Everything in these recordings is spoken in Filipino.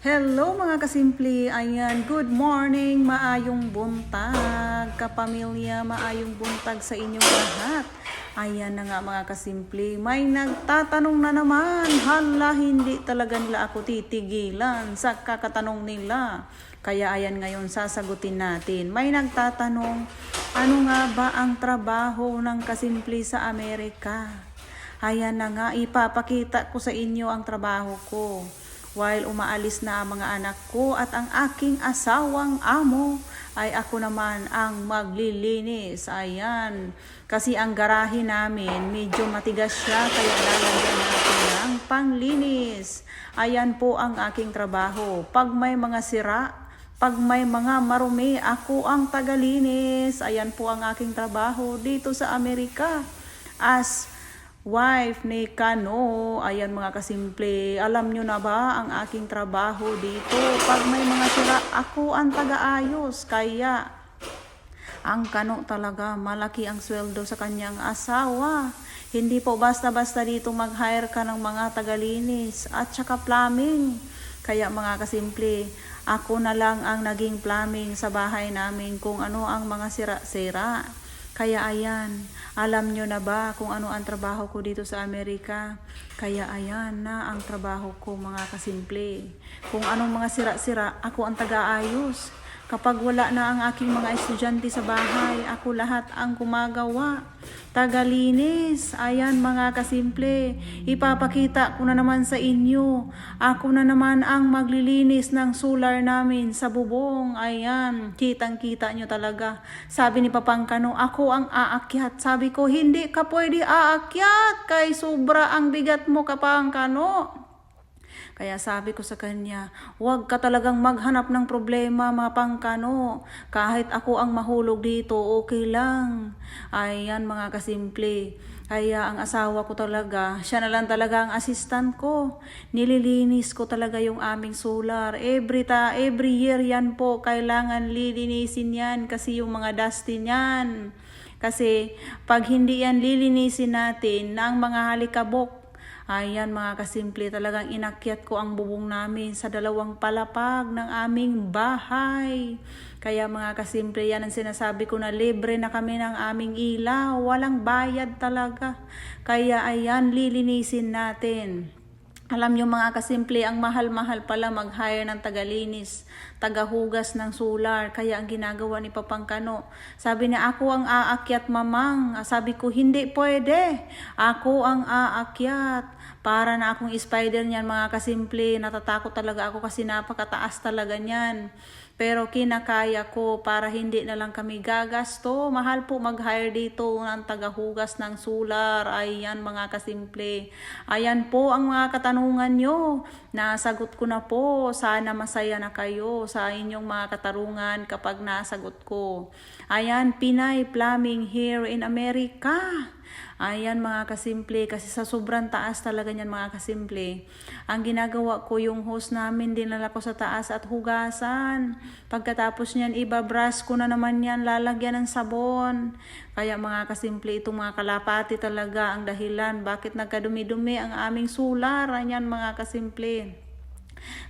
Hello mga kasimple, ayan, good morning, maayong buntag, kapamilya, maayong buntag sa inyong lahat. Ayan na nga mga kasimple, may nagtatanong na naman, hala hindi talaga nila ako titigilan sa kakatanong nila. Kaya ayan ngayon sasagutin natin. May nagtatanong, ano nga ba ang trabaho ng kasimple sa Amerika? Ayan na nga, ipapakita ko sa inyo ang trabaho ko while umaalis na ang mga anak ko at ang aking asawang amo ay ako naman ang maglilinis. Ayan. Kasi ang garahe namin medyo matigas siya kaya lalagyan natin ng panglinis. Ayan po ang aking trabaho. Pag may mga sira, pag may mga marumi, ako ang tagalinis. Ayan po ang aking trabaho dito sa Amerika. As wife ni Kano. Ayan mga kasimple. Alam nyo na ba ang aking trabaho dito? Pag may mga sira, ako ang taga-ayos. Kaya ang Kano talaga, malaki ang sweldo sa kanyang asawa. Hindi po basta-basta dito mag-hire ka ng mga tagalinis at saka plumbing. Kaya mga kasimple, ako na lang ang naging plumbing sa bahay namin kung ano ang mga sira-sira. Kaya ayan, alam nyo na ba kung ano ang trabaho ko dito sa Amerika? Kaya ayan na ang trabaho ko mga kasimple. Kung anong mga sira-sira, ako ang taga-ayos. Kapag wala na ang aking mga estudyante sa bahay, ako lahat ang gumagawa. Tagalinis, ayan mga kasimple, ipapakita ko na naman sa inyo. Ako na naman ang maglilinis ng solar namin sa bubong. Ayan, kitang kita nyo talaga. Sabi ni Papangkano, ako ang aakyat. Sabi ko, hindi ka pwede aakyat kay sobra ang bigat mo Kapangkano. Kaya sabi ko sa kanya, huwag ka talagang maghanap ng problema mga pangkano. Kahit ako ang mahulog dito, okay lang. Ayan mga kasimple. Kaya ang asawa ko talaga, siya na lang talaga ang assistant ko. Nililinis ko talaga yung aming solar. Every, ta, every year yan po, kailangan lilinisin yan kasi yung mga dusty niyan. Kasi pag hindi yan lilinisin natin ng mga halikabok, Ayan mga kasimple, talagang inakyat ko ang bubong namin sa dalawang palapag ng aming bahay. Kaya mga kasimple, yan ang sinasabi ko na libre na kami ng aming ilaw. Walang bayad talaga. Kaya ayan, lilinisin natin. Alam nyo mga kasimple, ang mahal-mahal pala mag-hire ng tagalinis, tagahugas ng solar. Kaya ang ginagawa ni Papangkano, sabi niya, ako ang aakyat mamang. Sabi ko, hindi pwede. Ako ang aakyat. Para na akong spider niyan mga kasimple. Natatakot talaga ako kasi napakataas talaga niyan. Pero kinakaya ko para hindi na lang kami gagasto. Mahal po mag-hire dito ng tagahugas ng solar. Ayan mga kasimple. Ayan po ang mga katanungan nyo. Nasagot ko na po. Sana masaya na kayo sa inyong mga katarungan kapag nasagot ko. Ayan, Pinay Plumbing here in America. Ayan mga kasimple, kasi sa sobrang taas talaga niyan mga kasimple. Ang ginagawa ko yung hose namin, dinala ko sa taas at hugasan. Pagkatapos niyan, ibabrush ko na naman yan, lalagyan ng sabon. Kaya mga kasimple, itong mga kalapati talaga ang dahilan bakit nagkadumi-dumi ang aming solar. Ayan mga kasimple.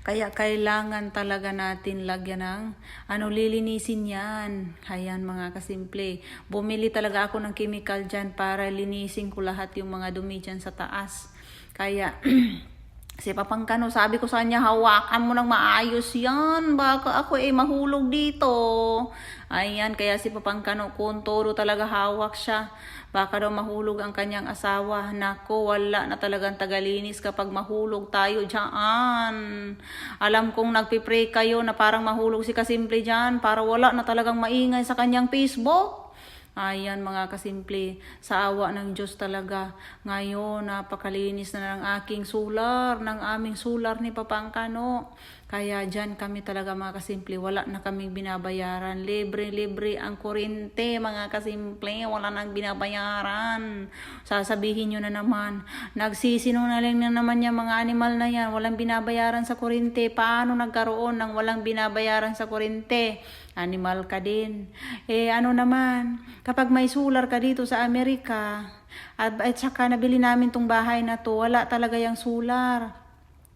Kaya kailangan talaga natin lagyan ng ano lilinisin yan. Ayan mga kasimple. Bumili talaga ako ng chemical dyan para linisin ko lahat yung mga dumi dyan sa taas. Kaya Si Papangkano, sabi ko sa kanya, hawakan mo ng maayos yan. Baka ako eh mahulog dito. Ayan, kaya si Papangkano, kuntoro talaga hawak siya. Baka daw mahulog ang kanyang asawa. Nako, wala na talagang tagalinis kapag mahulog tayo dyan. Alam kong nagpipray kayo na parang mahulog si Kasimple dyan para wala na talagang maingay sa kanyang Facebook. Ayan mga kasimple, sa awa ng Diyos talaga. Ngayon, napakalinis na ng aking solar, ng aming solar ni Papangkano. Kaya dyan kami talaga mga kasimple, wala na kaming binabayaran. Libre-libre ang kurente mga kasimple, wala nang binabayaran. Sasabihin nyo na naman, nagsisinungaling na naman yung mga animal na yan, walang binabayaran sa kurente. Paano nagkaroon ng walang binabayaran sa kurente? Animal ka din. Eh ano naman, kapag may solar ka dito sa Amerika, at, at saka nabili namin tong bahay na to, wala talaga yung solar.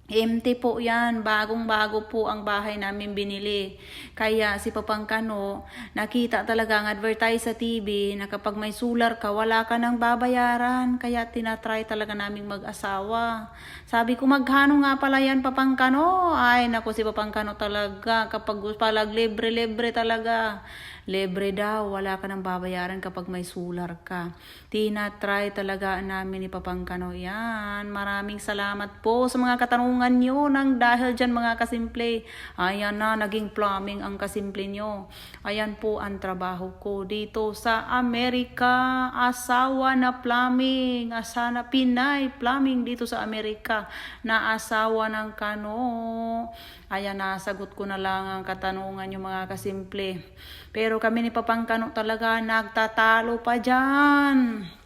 Empty po yan. Bagong-bago po ang bahay namin binili. Kaya si Papangkano, nakita talaga ang advertise sa TV na kapag may solar ka, wala ka nang babayaran. Kaya tinatry talaga naming mag-asawa. Sabi ko, maghano nga pala yan, Papangkano? Ay, naku, si Papangkano talaga. Kapag palag libre-libre talaga. Libre daw, wala ka nang babayaran kapag may solar ka. Tinatry talaga namin ni Papangkano yan. Maraming salamat po sa mga katanungan nyo nang dahil dyan mga kasimple. Ayan na, naging plumbing ang kasimple nyo. Ayan po ang trabaho ko dito sa Amerika. Asawa na plumbing. Asa na Pinay plumbing dito sa Amerika. Na asawa ng kano. Ayan, nasagot ko na lang ang katanungan nyo mga kasimple. Pero kami ni Papangkano talaga nagtatalo pa dyan.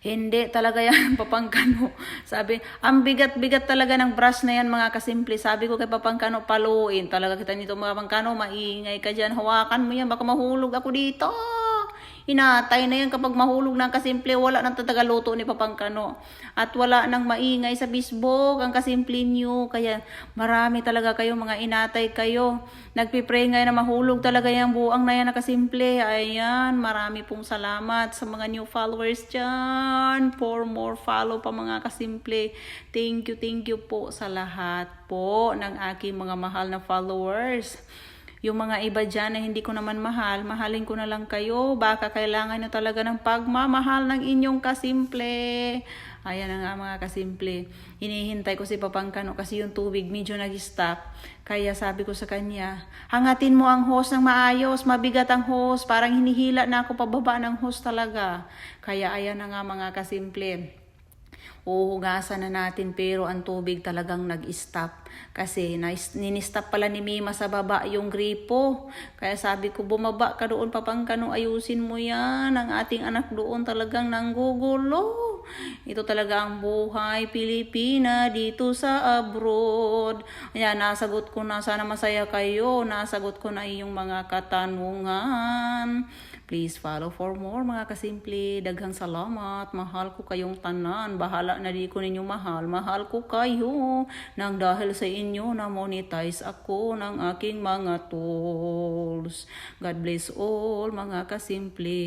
Hindi talaga yan, Papangkano. Sabi, ang bigat-bigat talaga ng brush na yan, mga kasimple. Sabi ko kay Papangkano, paluin. Talaga kita nito, mga Papangkano, maingay ka dyan. Hawakan mo yan, baka mahulog ako dito. Inatay na yan kapag mahulog ng kasimple, wala nang tatagaluto ni Papangkano. At wala nang maingay sa bisbog, ang kasimple nyo. Kaya marami talaga kayo, mga inatay kayo. Nagpipray ngayon na mahulog talaga yung buang na yan na kasimple. Ayan, marami pong salamat sa mga new followers dyan. For more follow pa mga kasimple. Thank you, thank you po sa lahat po ng aking mga mahal na followers. Yung mga iba dyan na hindi ko naman mahal, mahalin ko na lang kayo. Baka kailangan nyo talaga ng pagmamahal ng inyong kasimple. Ayan nga mga kasimple. Hinihintay ko si Papangkano kasi yung tubig medyo nag-stop. Kaya sabi ko sa kanya, hangatin mo ang hose ng maayos, mabigat ang hose. Parang hinihila na ako pababa ng hose talaga. Kaya ayan nga mga kasimple uhugasan na natin pero ang tubig talagang nag-stop. Kasi nini-stop pala ni Mima sa baba yung gripo. Kaya sabi ko bumaba ka doon papangkano ayusin mo yan. Ang ating anak doon talagang nanggugulo ito talaga ang buhay Pilipina dito sa abroad ayan nasagot ko na sana masaya kayo nasagot ko na iyong mga katanungan Please follow for more mga kasimple. Daghang salamat. Mahal ko kayong tanan. Bahala na di ko ninyo mahal. Mahal ko kayo. Nang dahil sa inyo na monetize ako ng aking mga tools. God bless all mga kasimple.